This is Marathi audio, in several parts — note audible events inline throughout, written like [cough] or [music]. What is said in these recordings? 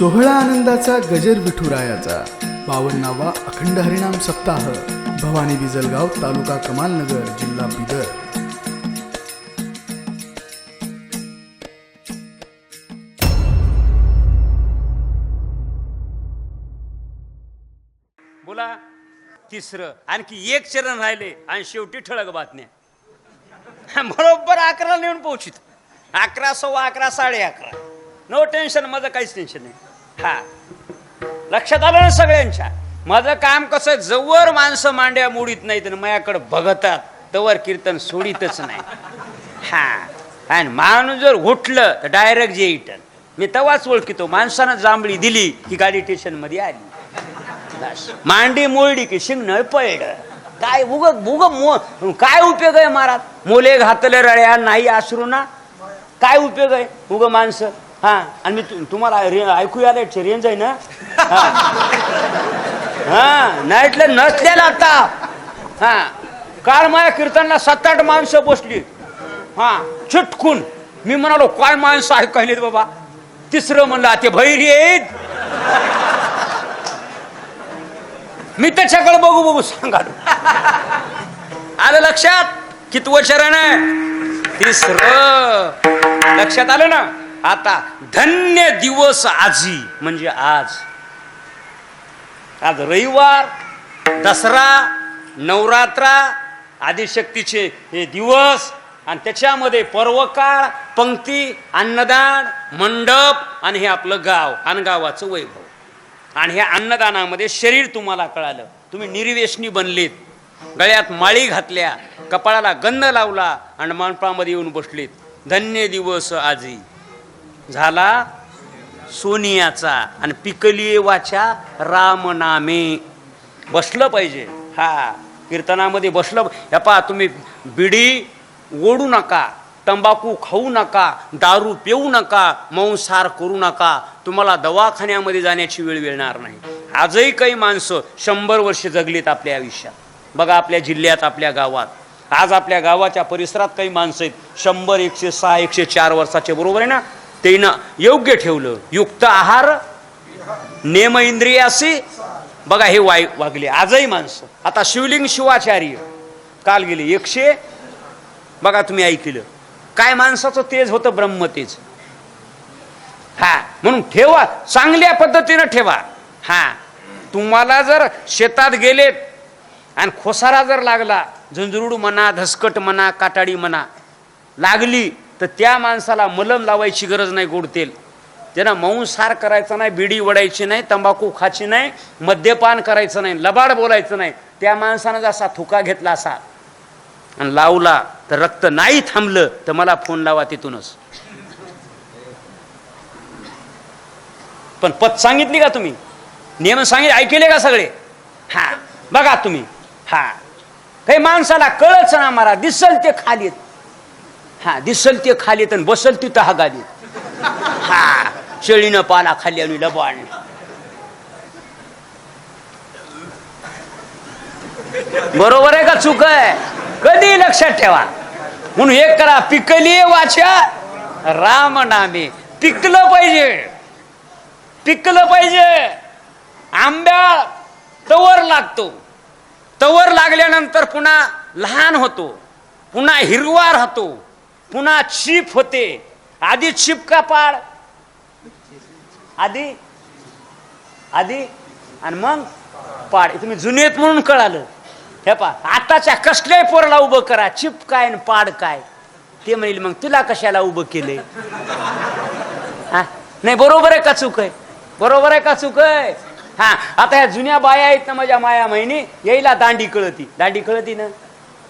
सोहळा आनंदाचा गजर विठुरायाचा. बावन्नावा अखंड हरिणाम सप्ताह. भवानी बिजलगाव तालुका कमालनगर जिल्हा बिदर. बोला. तिसरं. आणखी एक चरण राहिले आणि शेवटी ठळक बातम्या. बरोबर अकरा नेऊन पोहोचित. अकरा सव्वा अकरा साडे अकरा. नो टेन्शन माझं काहीच टेन्शन नाही. हा. लक्षात आलं ना सगळ्यांच्या? माझं काम कसं जवळ माणसं मांड्या मोडीत नाहीत आणि माझ्याकडे बघतात तवर कीर्तन सोडीतच नाही. हा. आणि माणूस जर उठलं तर डायरेक्ट जे इटन मी तवाच ओळखितो माणसानं जांभळी दिली की गाडी स्टेशनमध्ये आली. मांडी मोडली की शिंगण पळलं. काय उग उग मो काय उपयोग आहे महाराज? मोले घातले रळ्या नाही आसरू ना? काय उपयोग आहे? उग माणसं. हा आणि मी तु- तुम्हाला रे- ऐकू आलं रेंज आहे ना? हा. हा नसलेला आता. हा. काल माझ्या कीर्तनला सात आठ माणसं बसली. हा चिटकून. मी म्हणालो काय माणसं ऐकायलेत बाबा? तिसरं म्हणलं ते भैरी आहेत. मी त्याच्याकडे बघू बघू सांगा आलं लक्षात? किती वर्ष राहणार? तिसरं. लक्षात आलं ना? आता धन्य दिवस आजी म्हणजे आज. आज रविवार दसरा नवरात्रा आदिशक्तीचे हे दिवस आणि त्याच्यामध्ये पर्वकाळ पंक्ती अन्नदान मंडप आणि हे आपलं गाव अनगावाचं वैभव. आणि ह्या अन्नदानामध्ये शरीर तुम्हाला कळालं. तुम्ही निर्वेशनी बनलेत. गळ्यात माळी घातल्या कपाळाला गंध लावला आणि मानपामध्ये येऊन बसलेत. धन्य दिवस आजी. झाला सोनियाचा. आणि पिकली वाचा रामनामे. बसलं पाहिजे. हा कीर्तनामध्ये बसलं. हे पहा तुम्ही बिडी ओढू नका तंबाखू खाऊ नका दारू पिऊ नका मांसार करू नका. तुम्हाला दवाखान्यामध्ये जाण्याची वेळ मिळणार नाही. आजही काही माणसं शंभर वर्ष जगलीत आपल्या आयुष्यात. बघा आपल्या जिल्ह्यात आपल्या गावात. आज आपल्या गावाच्या परिसरात काही माणसं आहेत. शंभर एकशे सहा एकशे चार वर्षाचे. बरोबर आहे ना? त्यानं योग्य ठेवलं. युक्त आहार नेम इंद्रियासी बघा हे वाय वागले. आजही माणसं. आता शिवलिंग शिवाचार्य. काल गेले. एकशे बघा तुम्ही ऐकलं. काय माणसाचं तेज होतं ब्रह्मतेज हा म्हणून ठेवा. चांगल्या पद्धतीनं ठेवा. हा. तुम्हाला जर शेतात गेलेत आणि खोसारा जर लागला झुंजरूड म्हणा धसकट म्हणा काटाडी म्हणा लागली तर त्या माणसाला मलम लावायची गरज नाही गोड तेल. त्यांना मांसाहार करायचा नाही बिडी वडायची नाही तंबाखू खायची नाही मद्यपान करायचं नाही लबाड बोलायचं नाही त्या माणसानं जसा थुका घेतला असा आणि लावला तर रक्त नाही थांबलं तर मला फोन लावा तिथूनच. पण पत सांगितली का तुम्ही? नियम सांगितले ऐकले का सगळे? हा बघा तुम्ही. हा. काही माणसाला कळच ना मारा दिसल ते खालीत. हा दिसल ते खाली तर बसल तिथं हा गादी. हा शेळीनं पाला खाली आणि लबाण बरोबर आहे का चूक आहे? कधी लक्षात ठेवा. म्हणून हे करा पिकली वाचा. राम नामे. पिकलं पाहिजे. पिकलं पाहिजे. आंब्या तवर लागतो. तवर लागल्यानंतर पुन्हा लहान होतो. पुन्हा हिरवा राहतो पुन्हा चीप होते. आधी चिप का पाड? आधी? आधी? आणि मग पाड. तुम्ही जुनेत म्हणून कळालं. हे पा आताच्या कसल्याही पोरला उभं करा. चिप काय आणि पाड काय? ते म्हणेल मग तुला कशाला उभं केलंय? हा? नाही बरोबर आहे का चूक आहे? बरोबर आहे का चुक आहे? हा आता ह्या जुन्या बाया आहेत ना माझ्या माया महिनी येईला दांडी कळती. दांडी कळती ना?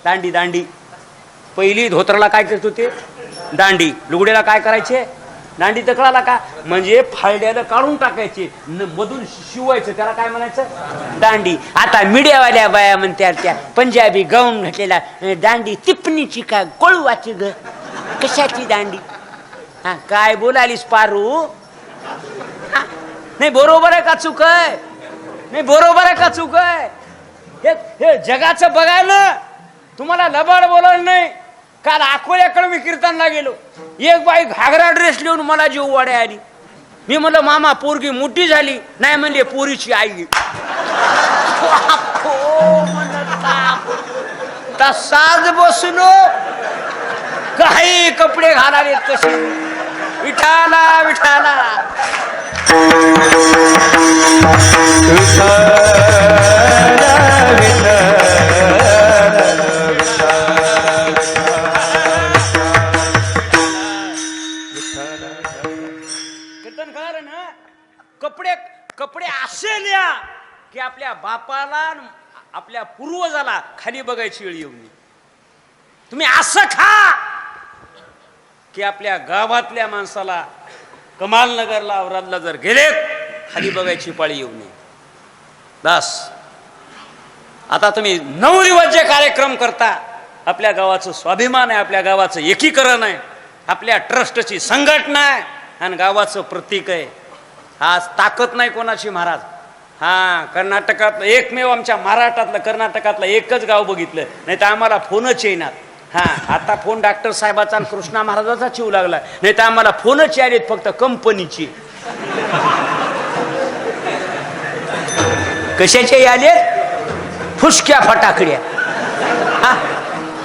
दांडी दांडी. पहिली धोत्राला काय करत होते? दांडी. लुगड्याला काय करायचे? दांडी तकळाला का? म्हणजे फाळड्याला काढून टाकायचे. न मधून शिवायचं त्याला काय म्हणायचं? दांडी. आता मीडियावाल्या बाया म्हणत्या त्या पंजाबी गाऊन घातलेला दांडी तिपणीची का कोळवाची ग? कशाची दांडी? हा काय बोलालीस पारू? हा, नाही बरोबर आहे का चूक आहे? नाही बरोबर आहे का चूक आहे? हे हे जगाचं बघायला तुम्हाला लबाड बोलायला नाही. काल अकोल्याकडे मी कीर्तनला गेलो. एक बाई घागरा ड्रेस लिहून मला जीव वाड्या आली. मी म्हणलं मामा पोरगी मोठी झाली. नाही म्हणले पोरीची आई साज बसून तसाच बसलो. काही कपडे घालाले कसे विठाला विठाला. विठाला. की आपल्या बापाला आपल्या पूर्वजाला खाली बघायची वेळ येऊ नये. तुम्ही असं खा की आपल्या गावातल्या माणसाला कमालनगरला औरादला जर गेलेत खाली बघायची पाळी येऊ नये. बस. आता तुम्ही नवदिवसचे कार्यक्रम करता. आपल्या गावाचं स्वाभिमान आहे आपल्या गावाचं एकीकरण आहे आपल्या ट्रस्टची संघटना आहे आणि गावाचं प्रतीक आहे. आज ताकद नाही कोणाची महाराज. हा कर्नाटकात एकमेव आमच्या महाराष्ट्रातलं कर्नाटकातलं एकच गाव बघितलं. नाही तर आम्हाला फोनच येणार हा आता फोन डॉक्टर साहेबाचा आणि कृष्णा महाराजाचा चिव लागला. नाही तर आम्हाला फोनच आलेत फक्त कंपनीची. कशाचे आलेत फुसक्या फटाकड्या. हा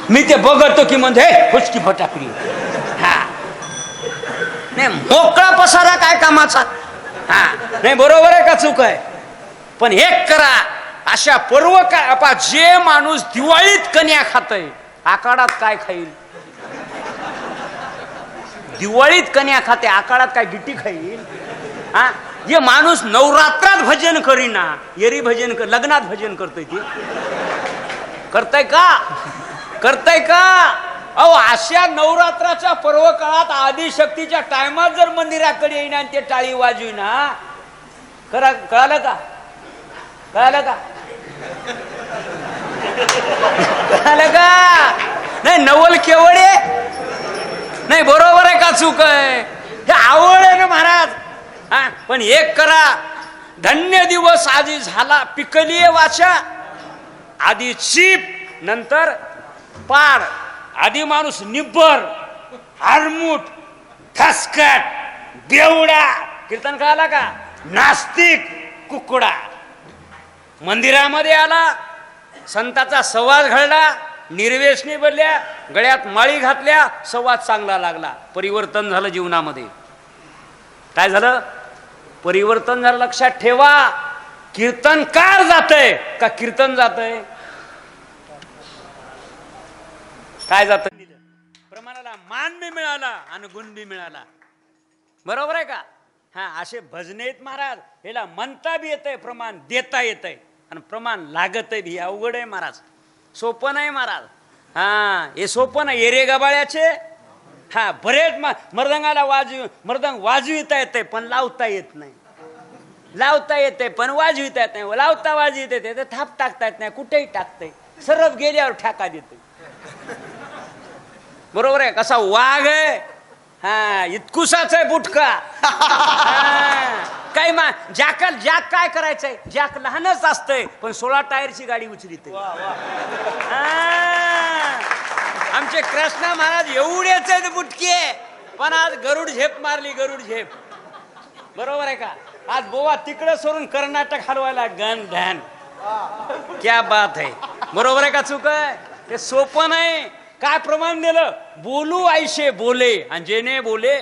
मी ते बघतो की म्हणजे फुसकी फटाकडी. हा. नाही मोकळा पसारा काय कामाचा? हा. नाही बरोबर आहे का चूक आहे? पण एक करा अशा पर्व काय आपा जे माणूस दिवाळीत कन्या खातय आकाडात काय खाईल? दिवाळीत कन्या खाते आकाडात काय गिट्टी खाईल? हा? जे माणूस नवरात्रात भजन करीना येरी भजन कर लग्नात भजन करतोय ते. करताय का? करताय का? अहो अशा नवरात्राच्या पर्व काळात आदिशक्तीच्या टायमात जर मंदिराकडे येईना आणि ते टाळी वाजविना करा कळालं का? कळालं का? कळालं का? नाही नवल केवळे नाही बरोबर आहे का चूक आहे? हे आवड आहे ना महाराज. हा पण एक करा. धन्य दिवस आधी झाला पिकलीये वाचा. आधी चीप नंतर पाड. आधी माणूस निब्बर आरमूट ठसकट बेवडा. कीर्तन कळाला का? नास्तिक कुकडा. मंदिरामध्ये आला संताचा संवाद घडला निर्वेशने बदल्या गळ्यात माळी घातल्या संवाद चांगला लागला. परिवर्तन झालं जीवनामध्ये. काय झालं? परिवर्तन झालं लक्षात ठेवा. कीर्तनकार जातय. का कीर्तन जातय? काय जात प्रमाणाला मान बी मिळाला आणि गुण बी मिळाला. बरोबर आहे का? हा असे भजनेत महाराज ह्याला म्हणता बी येतंय प्रमाण देता येतंय आणि प्रमाण लागत बी अवघड आहे महाराज. सोपं नाही महाराज. हा हे सोपं नाही. एरे गबाळ्याचे? हा बरेच मृदंगाला वाजवी मृदंग वाजविता येते पण लावता येत नाही. लावता येते पण वाजविता येत नाही. लावता वाजवित येते ते थाप टाकता येत नाही कुठेही टाकते सरफ गेल्यावर ठाका देते बरोबर आहे? कसा वाघ आहे हा इतकुसाच आहे बुटका. [laughs] काय मा जॅकल जॅक काय करायचंय? जॅक लहानच असतंय पण सोळा टायरची गाडी उचलीत आमचे कृष्णा महाराज एवढेच आहेत बुटके पण आज गरुड झेप मारली गरुड झेप. बरोबर आहे का? आज बोवा तिकडे सोडून कर्नाटक हलवायला गन ध्यान क्या बात आहे. बरोबर आहे का चुक आहे ते सोपं नाही. काय प्रमाण दिलं बोलू आयशे बोले आणि जेने बोले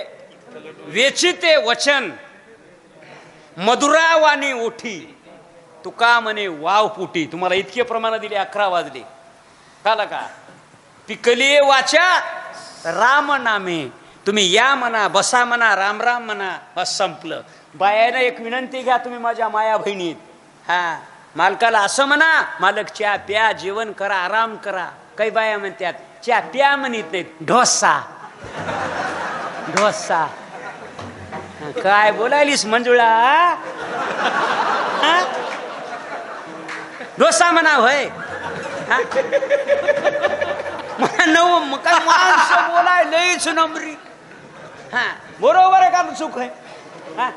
वेचिते वचन मधुरा वाणी ओठी तुका म्हणे वाव पुटी तुम्हाला इतके प्रमाण दिले अकरा वाजले. काला का? पिकली वाचा राम नामे. तुम्ही या म्हणा बसा म्हणा राम राम म्हणा बस संपलं. बायानं एक विनंती घ्या तुम्ही माझ्या माया बहिणीत. हा मालकाला असं म्हणा मालक चहा प्या जेवण करा आराम करा. काही बाया म्हणतात च्या प्या म्हणत नाहीत ढोसा ढोसा हा, काय बोलायलीस मंजुळा डोसा म्हणा होय हा? मला माणसं बोलाय लईच नंबरी हा बरोबर आहे का चूक आहे हा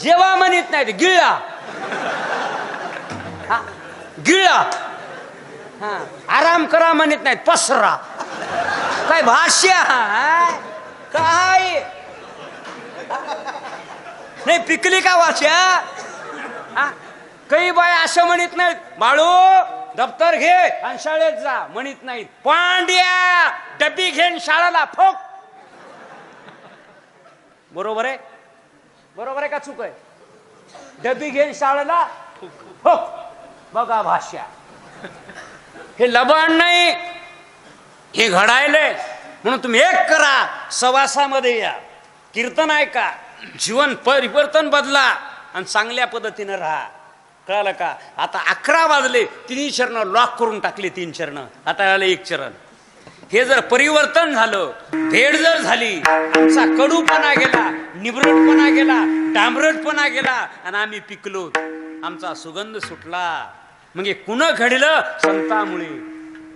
जेव्हा म्हणत नाही गिळा हा गिळा आराम करा म्हणत नाहीत पसरा. काय भाष्य काय? नाही पिकली का वाच्या हा? काही बाय असं म्हणत नाहीत बाळू दप्तर घे आणि शाळेत जा म्हणत नाहीत. पांड्या डबी घेन शाळेला फोक. बरोबर आहे? बरोबर आहे का चुक आहे? डबी घेन शाळेला फोक. बघा भाष्या. हे लबाड नाही हे घडायलंय. म्हणून तुम्ही एक करा सवासामध्ये या. कीर्तन ऐका जीवन परिवर्तन बदला आणि चांगल्या पद्धतीनं राहा. कळालं का? आता अकरा वाजले तिन्ही चरण लॉक करून टाकले तीन चरण. आता आले एक चरण. हे जर परिवर्तन झालं भेड जर झाली आमचा कडूपणा गेला निबरटपणा गेला डांबरटपणा गेला आणि आम्ही पिकलो. आमचा सुगंध सुटला. म्हणजे कुणं कुण घडलं? संतामुळे.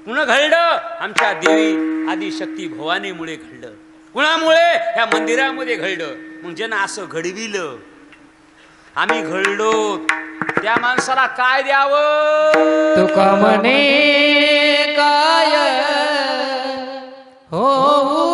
कुण घडलं? आमच्या देवी आदिशक्ती भवानीमुळे घडलं. कुणामुळे? ह्या मंदिरामध्ये घडलं. मग ज्यांना असं घडविलं आम्ही घडलो. त्या माणसाला काय द्यावं? तुका म्हणे काय? हो. हो.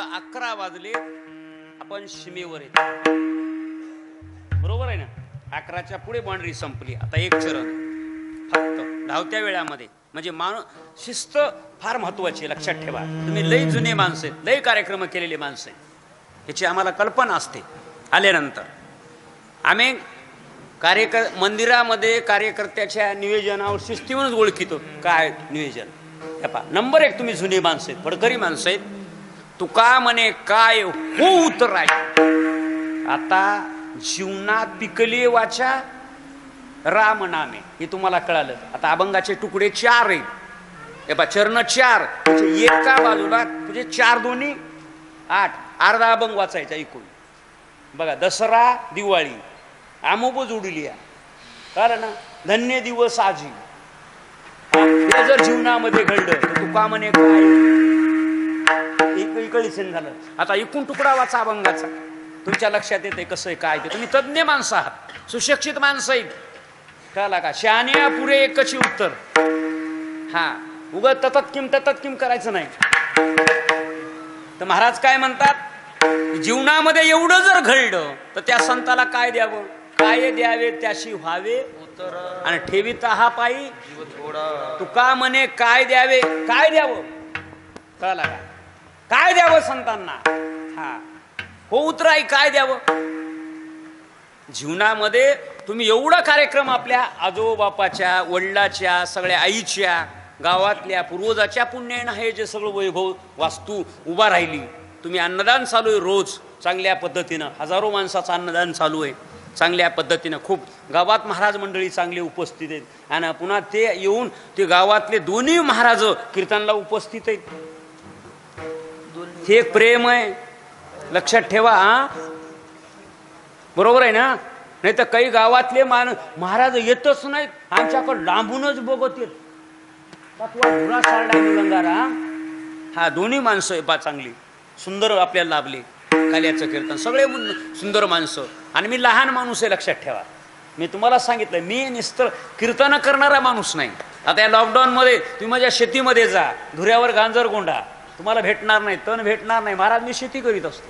अकरा वाजले आपण सीमेवर येतो. बरोबर आहे ना? अकराच्या पुढे बाउंड्री संपली. आता एक चरण. फक्त धावत्या वेळामध्ये. म्हणजे माणूस शिस्त फार महत्वाची आहे, लक्षात ठेवा. तुम्ही लई जुने माणसं आहेत लई कार्यक्रम केलेले माणसं आहेत. याची आम्हाला कल्पना असते. आल्यानंतर. आम्ही कार्यक मंदिरामध्ये कार्यकर्त्याच्या नियोजनावर शिस्तीवरच ओळखितो. काय नियोजन पहा. नंबर एक तुम्ही जुनी माणसं आहेत फडकरी माणसं आहेत. तुका म्हणे काय हो उतराय आता जीवनात पिकली वाचा राम नामे हे तुम्हाला कळालं. आता अभंगाचे तुकडे चार आहेत. हे बा चरण चार म्हणजे एका बाजूला तुझे चार दोन्ही आठ अर्धा अभंग वाचायचा एकूण. बघा दसरा दिवाळी आमोब जोडली कळलं ना? धन्य दिवस आजी हे जर जीवनामध्ये घडलं तर तुका म्हणे काय? कळीसेन झालं. आता एकूण तुकडा वाचा अभंगाचा. तुमच्या लक्षात येते कसं आहे काय ते. तुम्ही तज्ज्ञ माणसं आहात. सुशिक्षित माणसं आहेत. कळला का? शहाण्या पुरे एकची उत्तर. हा. उग ततत किम ततत किम करायचं नाही. तर महाराज काय म्हणतात? जीवनामध्ये एवढं जर घडलं तर त्या संताला काय द्यावं? काय द्यावे? त्याशी व्हावे. आणि ठेवीता हा पायी. तुका म्हणे काय द्यावे? काय द्यावं? कळला का? काय द्यावं संतांना? हा. हो उतराई काय द्यावं? जीवनामध्ये तुम्ही एवढा कार्यक्रम आपल्या आजोबापाच्या वडिलाच्या सगळ्या आईच्या गावातल्या पूर्वजाच्या पुण्यानं हे जे सगळं वैभव वास्तू उभा राहिली. तुम्ही अन्नदान चालू आहे रोज चांगल्या पद्धतीनं. हजारो माणसाचं अन्नदान चालू आहे. चांगल्या पद्धतीनं खूप. गावात महाराज मंडळी चांगले उपस्थित आहेत. आणि पुन्हा ते येऊन ते गावातले दोन्ही महाराज कीर्तनला उपस्थित आहेत. हे एक प्रेम आहे. लक्षात ठेवा हा. बरोबर आहे ना? नाही तर काही गावातले मान महाराज येतच नाहीत. आमच्याकडे लांबूनच बघत येत. तत्वा हा. दोन्ही माणसं आहे बा चांगली. सुंदर आपल्याला लाभली. काल्याचं कीर्तन. सगळे सुंदर माणसं. आणि मी लहान माणूस आहे लक्षात ठेवा. मी तुम्हाला सांगितलं मी निस्तर कीर्तन करणारा माणूस नाही. आता या लॉकडाऊनमध्ये तुम्ही माझ्या शेतीमध्ये जा. धुऱ्यावर गांजर गोंडा. तुम्हाला भेटणार नाही तण भेटणार नाही. महाराज मी शेती करीत असतो.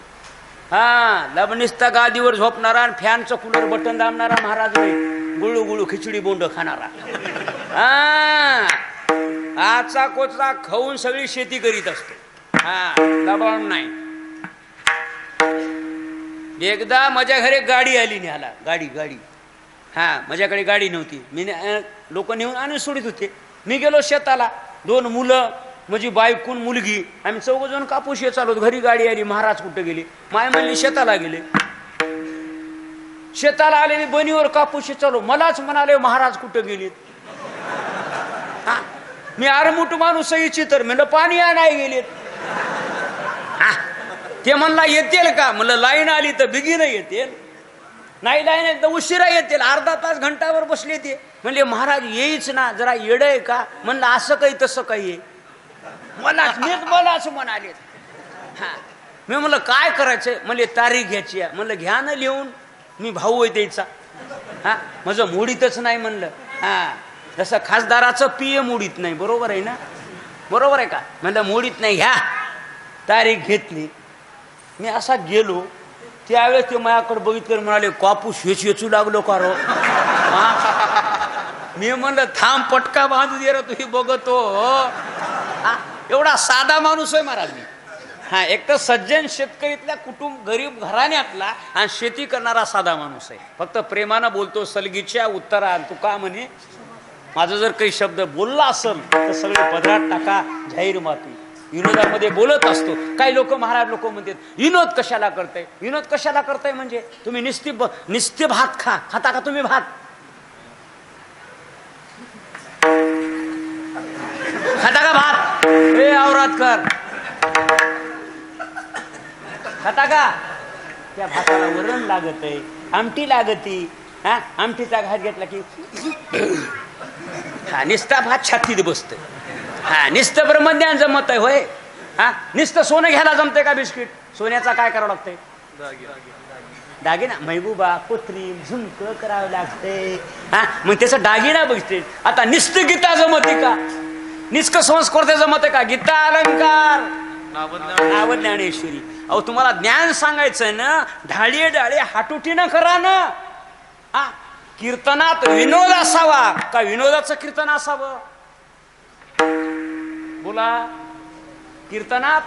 हा लबनिस्ता गादीवर झोपणारा आणि फॅनचं कुलर बटन दाबणारा महाराज नाही. गुळू गुळू खिचडी बोंड खाणारा. हा आचा कोचा खाऊन सगळी शेती करीत असतो. हा दबाव नाही. एकदा माझ्या घरी गाडी आली न्याला गाडी गाडी. हा माझ्याकडे गाडी नव्हती. मी लोक नेऊन आणून सोडित होते. मी गेलो शेताला. दोन मुलं माझी बायकून मुलगी आम्ही चौघ जण कापूस हे चालवत. घरी गाडी आली महाराज कुठे गेले? माय म्हणली शेताला गेले. शेताला आले मी बनीवर कापूस हे चालू मलाच म्हणाले महाराज कुठे गेले? हा? मी आरमुट माणूस इच्छित तर म्हणलं पाणी नाही गेलेत ते म्हणला येतील का? म्हणलं लाईन आली तर बिगीनं येतील. नाही लाईन आली तर उशिरा येतील. अर्धा तास घंटावर बसले ते. म्हणले महाराज येईच ना जरा येड आहे का? म्हणलं असं काही तसं काही आहे. मलाच मीच मलाच म्हणाले. हा. मी म्हणलं काय करायचं म्हणले तारीख घ्यायची आहे. म्हणलं घ्या ना लिहून. मी भाऊ आहे त्याचा. हा. माझं मोडीतच नाही म्हणलं. हा. जसं खासदाराचं पी ए मोडीत नाही. बरोबर आहे ना? बरोबर आहे का? म्हणलं मोडीत नाही घ्या. तारीख घेतली. मी असा गेलो. त्यावेळेस ते माझ्याकडे बघितलं म्हणाले कापूस हेच वेचू लागलो का रो? मी म्हणलं थांब पटका बांधू दे रे तुम्ही बघतो. एवढा साधा माणूस आहे महाराज मी. हा एक तर सज्जन शेतकरीतल्या कुटुंब गरीब घराण्यातला आणि शेती करणारा साधा माणूस आहे. फक्त प्रेमानं बोलतो सलगीच्या उत्तरा तुका म्हणे? माझं जर काही शब्द बोलला असेल तर सगळे पदरात टाका जाहीर माती. विनोदामध्ये बोलत असतो. काही लोक महाराज लोक म्हणतात विनोद कशाला करताय? विनोद कशाला करताय म्हणजे? तुम्ही निस्ती निस्ते भात खा. खाता का तुम्ही भात? खाता का भात? ए आवरात कर. खाता का? त्या भाताला वरण लागत आहे आमटी लागती. हा? आमटीचा घाट घेतला की हा निस्ता भात छातीत बसतोय. हा निस्त ब्रह्मज्ञान जमत आहे होय. हा? निस्त सोनं घ्यायला जमतंय का बिस्किट? सोन्याचा काय करावं लागतंय? दागिना. महबूबा कोथरीम झुमक करावं लागते हा? मग त्याचं दागिना बघते आता निस्त गीता जमती का? निस्क संस्कृत जमते का? गीता अलंकार. नाव ज्ञानेश्वरी. अहो तुम्हाला ज्ञान सांगायचंय ना ढाळी हाटुटी ना करा ना. हा कीर्तनात विनोद असावा. का विनोदाचं कीर्तन असावं? बोला. कीर्तनात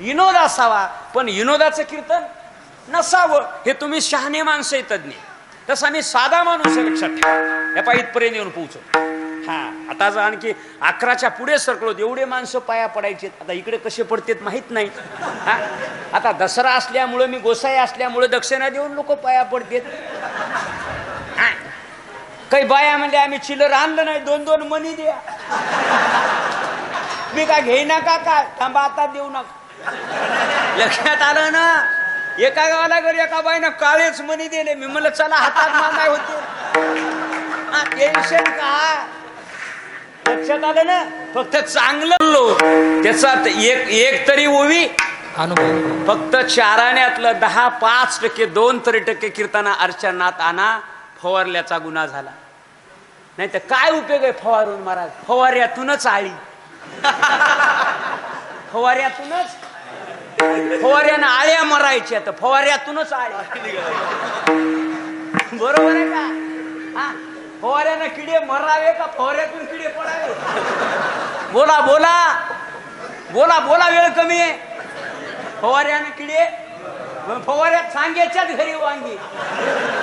विनोद असावा. पण विनोदाचं कीर्तन नसावं. हे तुम्ही शहाणे माणसं तज्ञ. तसा मी साधा माणूस लक्षात ठेवा. या पायीतपर्यंत येऊन पोहोचतो हा आता आणखी अकराच्या पुढे सरकलो एवढे माणसं पाया पडायचे. आता इकडे कसे पडतेत माहीत नाही. हा आता दसरा असल्यामुळे मी गोसाई असल्यामुळे दक्षिणा देऊन लोक पाया पडतेत. काही बाया म्हणजे आम्ही चिलर आणलं नाही दोन दोन मनी द्या. मी काय घेईना का? काय थांबा आता देऊ नका. लक्षात आलं ना? एका गावाला घर एका बाईनं काळेच मनी दिले. मी म्हणलं चला हातात मागाय होते. टेन्शन का? लक्षात आलं ना? फक्त चांगलं बोललो त्याचा एक एक तरी ओवी अनुभव. फक्त चाराण्यातलं दहा पाच टक्के दोन तरी टक्के कीर्तना अर्चनात आणा फवारल्याचा गुन्हा झाला. नाही तर काय उपयोग आहे फवारून महाराज फवाऱ्यातूनच आळी. [laughs] फवाऱ्यातूनच? फवाऱ्यानं आळ्या मरायच्या तर फवाऱ्यातूनच आळ्या बरोबर आहे का? हा? फवाऱ्यानं किडे मरावे का फवाऱ्यातून किडे पडावे? बोला बोला. बोला बोला वेळ कमी आहे. फवाऱ्यानं किडे फवाऱ्यात सांग्याच्याच घरी वांगी.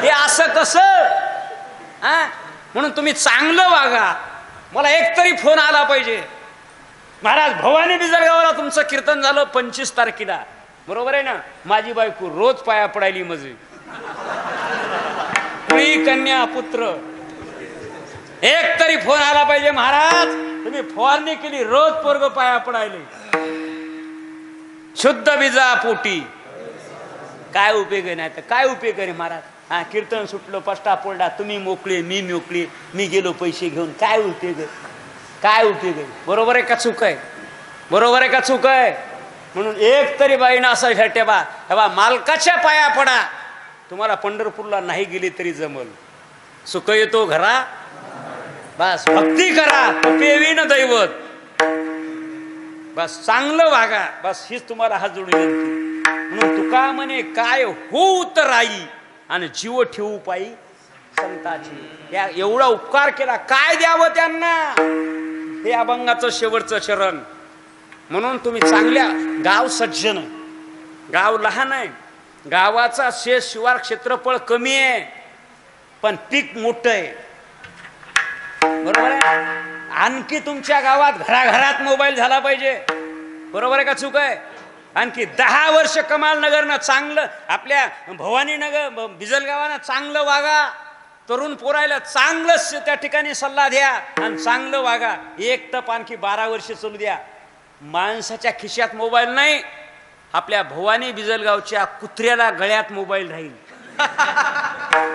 हे असं कसं? हा? म्हणून तुम्ही चांगलं वागा. मला एकतरी फोन आला पाहिजे. महाराज भवानी बिजरगावला तुमचं कीर्तन झालं पंचवीस तारखेला. बरोबर आहे ना? माझी बायको रोज पाया पडायली मजे. कन्या पुत्र. एक तरी फोन आला पाहिजे महाराज. तुम्ही फवारणी केली रोज पोरग पाया पडायले. शुद्ध बीजा पोटी काय उपयोग आहे नाही तर काय उपयोग आहे महाराज? हा कीर्तन सुटलो पष्टा पोळडा तुम्ही मोकळे मी मोकळी मी गेलो पैसे घेऊन. काय उपयोग आहे? काय उपयोग आहे? बरोबर आहे का चूक आहे? बरोबर आहे का चूक आहे? म्हणून एक तरी बाईनं असं घटे बा. हे बा मालकाच्या पाया पडा. तुम्हाला पंढरपूरला नाही गेली तरी जमल. सुख येतो घरा. बस भक्ती करा पेवीन दैवत. बस चांगलं वागा. बस हीच तुम्हाला हात जोडून विनंती. म्हणून तुका म्हणे काय होऊ तर आई आणि जीव ठेवू पायी संताची. या एवढा उपकार केला. काय द्यावं त्यांना? हे अभंगाचं शेवटचं चरण. म्हणून तुम्ही चांगल्या गाव सज्जन. गाव लहान आहे. गावाचा शेष शिवार क्षेत्रफळ कमी आहे. पण पीक मोठं आहे. बरोबर आहे? आणखी तुमच्या गावात घराघरात मोबाईल झाला पाहिजे. बरोबर आहे का चूक आहे? आणखी दहा वर्ष कमाल नगरनं चांगलं आपल्या भवानी नगर बिजलगावानं चांगलं वागा. तरुण पोरायला चांगलंच त्या ठिकाणी सल्ला द्या आणि चांगलं वागा. एक तप आणखी बारा वर्ष चलू द्या. माणसाच्या खिशात मोबाईल नाही आपल्या भवानी बिजलगावच्या कुत्र्याला गळ्यात मोबाईल राहील. [laughs]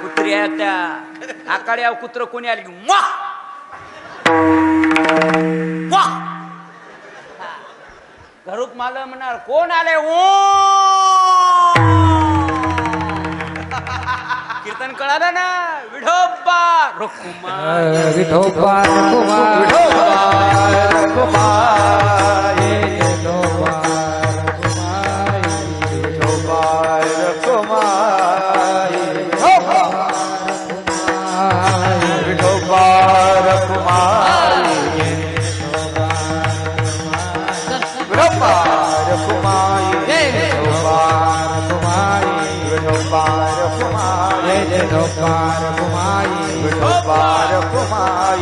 कुत्र्या त्या आकाड्या कुत्र कोणी आली की वा घरुक माल म्हणणार कोण आले ओ [laughs] कीर्तन कळालं ना? विढोबा रुक्मा विठोबा कुमार विठोबार